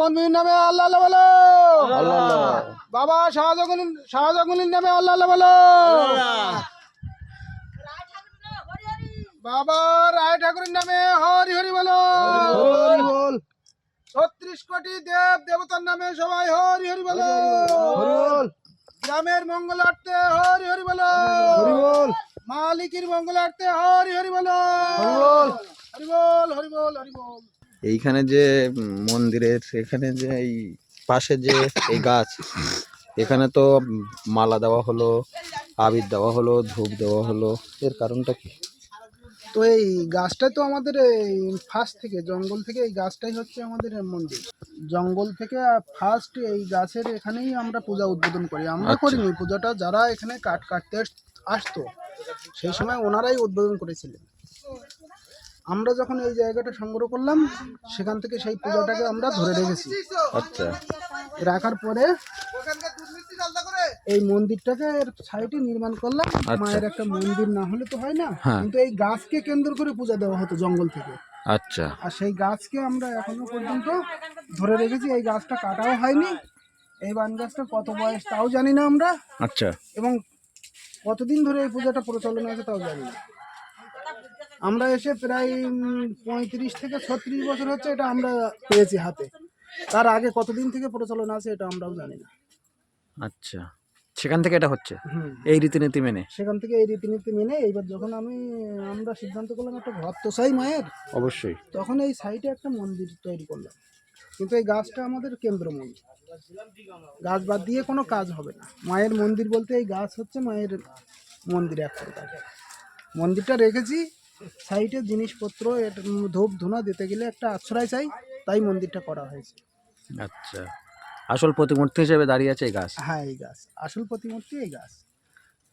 বন্ধুর নামে আল্লাহ আল্লাহ বলো। বাবা শাহজাগুন শাহজাগুনির নামে আল্লাহ আল্লাহ বলো। বাবা রায় ঠাকুরের নামে হরি হরি বলো। ছত্রিশ কোটি দেব দেবতার নামে সবাই হরি হরি বলো। গ্রামের মঙ্গলার্থে হরি হরি বলো। হরি বল। মালিকের মঙ্গলার্থে হরি হরি বলো। হরি বল। হরি বল হরি বল হরি বল। এইখানে যে মন্দিরের এখানে যে এই পাশে যে এই গাছ এখানে তো মালা দেওয়া হলো আবির দেওয়া হলো ধূপ দেওয়া হলো এর কারণটা কি? তো এই গাছটা তো আমাদের এই ফার্স্ট থেকে জঙ্গল থেকে এই গাছটাই হচ্ছে আমাদের মন্দির। জঙ্গল থেকে ফার্স্ট এই গাছের এখানেই আমরা পূজা উদ্বোধন করি। আমরা আচ্ছা। করিনি পূজাটা যারা এখানে কাঠ কাটতে আসতো সেই সময় ওনারাই উদ্বোধন করেছিলেন। আমরা যখন এই জায়গাটা সংগ্রহ করলাম সেখান থেকে সেই পূজাটাকে আমরা ধরে রেখেছি। আচ্ছা। রাখার পরে এই মন্দিরটাকে এর সাইডে নির্মাণ করলাম। মায়ের একটা মন্দির না হলে তো হয় না। হ্যাঁ। কিন্তু এই গাছকে কেন্দ্র করে পূজা দেওয়া হতো জঙ্গল থেকে। আচ্ছা। আর সেই গাছকে আমরা এখনও পর্যন্ত ধরে রেখেছি। এই গাছটা কাটাও হয়নি। এই বান গাছটা কত বয়স তাও জানি না আমরা। আচ্ছা। এবং কতদিন ধরে এই পূজাটা প্রচলন আছে তাও জানি না। আমরা এসে প্রায় পঁয়ত্রিশ থেকে ছত্রিশ বছর হচ্ছে এটা আমরা পেয়েছি হাতে। তার আগে কতদিন থেকে প্রচলন আছে এটা আমরাও জানি না। আচ্ছা। সেখান থেকে এটা হচ্ছে? হুম। এই রীতিনীতি মেনে? সেখান থেকে এই রীতিনীতি মেনে এইবার যখন আমি আমরা সিদ্ধান্ত করলাম একটা ঘর তো চাই মায়ের। অবশ্যই। তখন এই সাইডে একটা মন্দির তৈরি করলাম। কিন্তু এই গাছটা আমাদের কেন্দ্র মন্দির। গাছ বাদ দিয়ে কোনো কাজ হবে না। মায়ের মন্দির বলতে এই গাছ হচ্ছে মায়ের মন্দির এক প্রকার। মন্দিরটা রেখেছি সাইডে জিনিসপত্র ধূপ ধুনা দিতে গেলে একটা আশ্রয় চাই তাই মন্দিরটা করা হয়েছে। আচ্ছা। আসল প্রতিমূর্তি হিসেবে দাঁড়িয়ে আছে এই গাছ? হ্যাঁ এই গাছ। আসল প্রতিমূর্তি এই গাছ।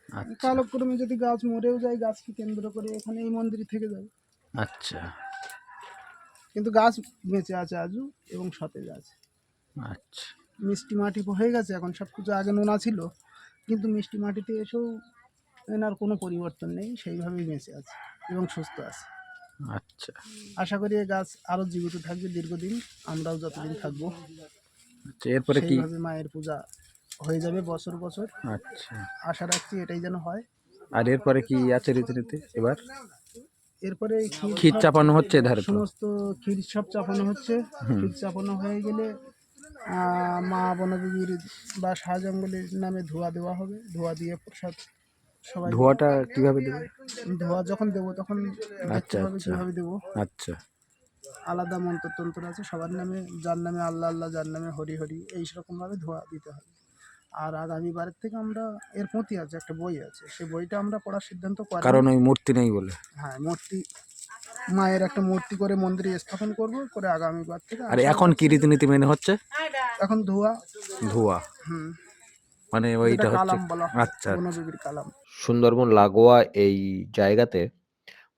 আচ্ছা। কালক্রমে যদি গাছ মরেও যায় গাছকে কেন্দ্র করে এখানে এই মন্দির থেকে যাবে। আচ্ছা। কিন্তু গাছ বেঁচে আছে আজও এবং সতেজ আছে। আচ্ছা। মিষ্টি মাটি হয়ে গেছে এখন সব কিছু আগে নোনা ছিল। কিন্তু মিষ্টি মাটিতে এসেও এনার কোনো পরিবর্তন নেই সেইভাবেই বেঁচে আছে। এবং সুস্থ আছে। আচ্ছা। আশা করি এই গাছ আরও জীবিত থাকবে দীর্ঘদিন আমরাও যতদিন থাকব। আচ্ছা এরপরে কি? সেইভাবে মায়ের পূজা হয়ে যাবে বছর বছর। আচ্ছা। আশা রাখছি এটাই যেন হয়। আর এরপরে কি আছে রীতিনীতি এবার? এরপরে ক্ষীর চাপানো হচ্ছে ধারে তো? সমস্ত ক্ষীর সব চাপানো হচ্ছে। ক্ষীর চাপানো হয়ে গেলে আহ, মা বনদেবীর বা শাহজঙ্গলের নামে ধোয়া দেওয়া হবে। ধোয়া দিয়ে প্রসাদ সবাই ধোয়াটা কীভাবে দেবে? ধোয়া যখন দেবো তখন আচ্ছা, হবে আচ্ছা। কীভাবে দেবো? আচ্ছা। আলাদা মন্ত্রতন্ত্র আছে সবার নামে যার নামে আল্লাহ আল্লাহ যার নামে হরি হরি এই ভাবে ধোয়া দিতে হবে আর আগামী বারের থেকে আমরা এর প্রতি আছে একটা বই আছে সেই বইটা আমরা পড়ার সিদ্ধান্ত করি কারণ ওই মূর্তি নেই বলে। হ্যাঁ মূর্তি মায়ের একটা মূর্তি করে মন্দিরে স্থাপন করব করে আগামী বার থেকে আর এখন কি রীতিনীতি মেনে হচ্ছে? এখন ধোয়া। ধোয়া। হুম। মানে ওইটা হচ্ছে কালাম বলা হয় আচ্ছা বনবিবির কালাম। সুন্দরবন লাগোয়া এই জায়গাতে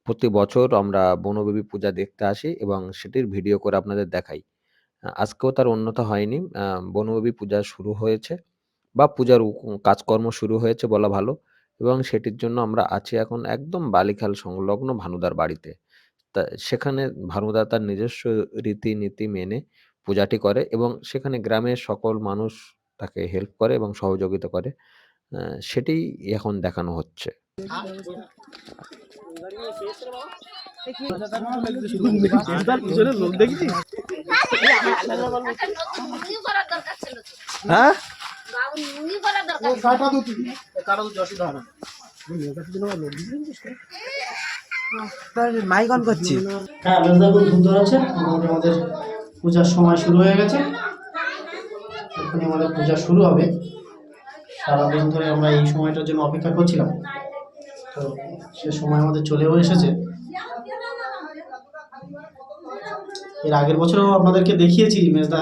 প্রতি বছর আমরা বনবেবী পূজা দেখতে আসি এবং সেটির ভিডিও করে আপনাদের দেখাই। আজকেও তার অন্যথা হয়নি। বনবেবী পূজা শুরু হয়েছে বা পূজার কাজকর্ম শুরু হয়েছে বলা ভালো এবং সেটির জন্য আমরা আছি এখন একদম বালিখাল সংলগ্ন ভানুদার বাড়িতে। তা সেখানে ভানুদা তার নিজস্ব রীতিনীতি মেনে পূজাটি করে এবং সেখানে গ্রামের সকল মানুষ তাকে হেল্প করে এবং সহযোগিতা করে। আহ, সেটি এখন দেখানো হচ্ছে। হ্যাঁ? মাইক অন করছি হ্যাঁ ধূপ ধরাচ্ছে আমাদের পূজার সময় শুরু হয়ে গেছে। এখনই আমাদের পূজা শুরু হবে। সারাদিন ধরে আমরা এই সময়টার জন্য অপেক্ষা করছিলাম। তো সে সময় আমাদের চলেও এসেছে। এর আগের বছরও আপনাদেরকে দেখিয়েছি, মেজদা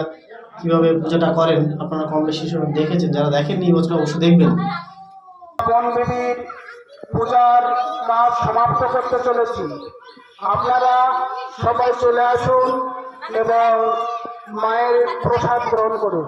কীভাবে পূজাটা করেন, আপনারা কম বেশি সব দেখেছেন। যারা দেখেননি এই বছর অবশ্যই দেখবেন। পূজার কাজ সমাপ্ত করতে চলেছি। আপনারা সবাই চলে আসুন এবং মায়ের প্রসাদ গ্রহণ করুন।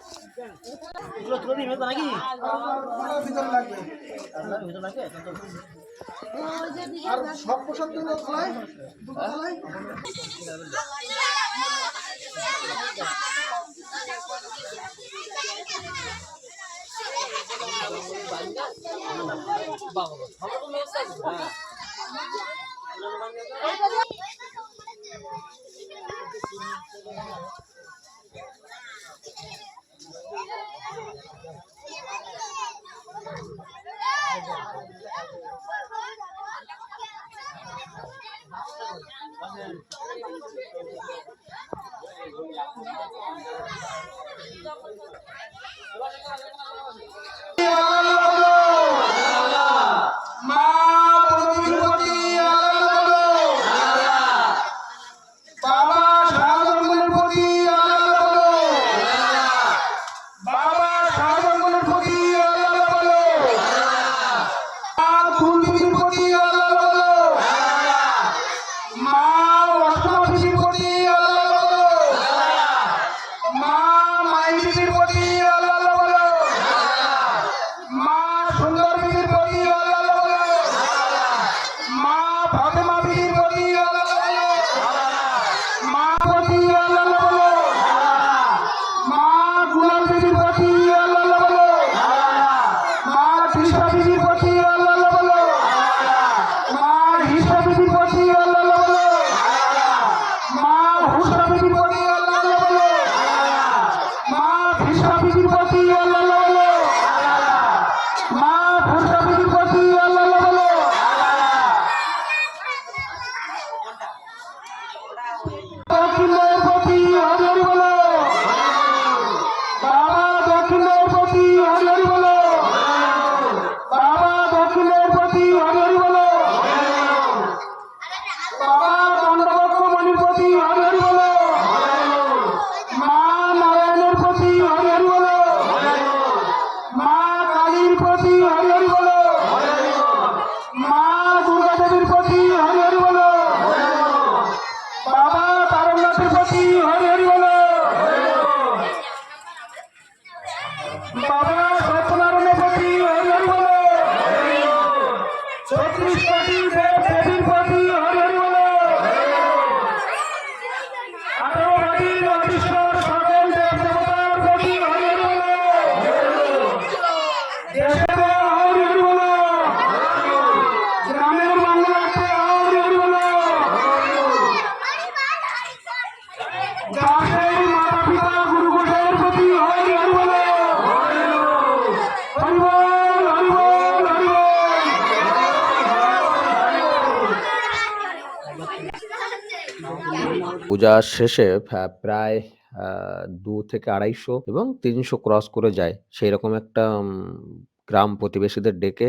আর সব পোশাকগুলো খোলায় দুটো খোলায় মা ফাতেমা বিবির প্রতি বাবা সত্যনারায়ণের প্রতি হরি হরি বলো ছত্রিশ কোটি দেব দেবীর প্রতি হরি হরি বলো আঠারো বাড়ির অধীশ্বর সকল দেব দেবতার প্রতি হরি হরি বলো দেশে হরি হরি বলো গ্রামের বাংলাতে হরি হরি বলো দাসের মাতা পিতা গুরু গোসাইয়ের প্রতি হরি হরি বলো হরি বল হরি বল হরি বল পূজা শেষে প্রায় দু থেকে আড়াইশো এবং তিনশো ক্রস করে যায়। সেই রকম একটা গ্রাম প্রতিবেশীদের ডেকে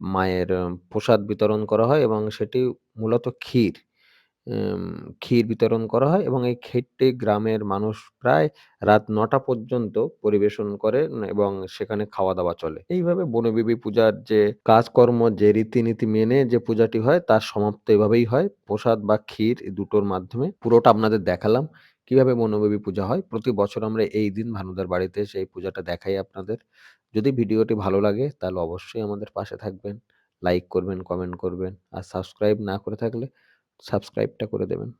মায়ের প্রসাদ বিতরণ করা হয় এবং সেটি মূলত ক্ষীর। ক্ষীর বিতরণ করা হয় এবং এই ক্ষীরটি গ্রামের মানুষ প্রায় রাত নটা পর্যন্ত পরিবেশন করে এবং সেখানে খাওয়া দাওয়া চলে। এইভাবে বনবিবি পূজার যে কাজকর্ম, যে রীতিনীতি মেনে যে পূজাটি হয় তার সমাপ্ত এভাবেই হয়। প্রসাদ বা ক্ষীর এই দুটোর মাধ্যমে পুরোটা আপনাদের দেখালাম, কীভাবে বনবিবি পূজা হয়। প্রতি বছর আমরা এই দিন ভানুদার বাড়িতে সেই পূজাটা দেখাই আপনাদের। যদি ভিডিওটি ভালো লাগে, তাহলে অবশ্যই আমাদের পাশে থাকবেন, লাইক করবেন, কমেন্ট করবেন, আর সাবস্ক্রাইব না করে থাকলে সাবস্ক্রাইবটা করে দেবেন।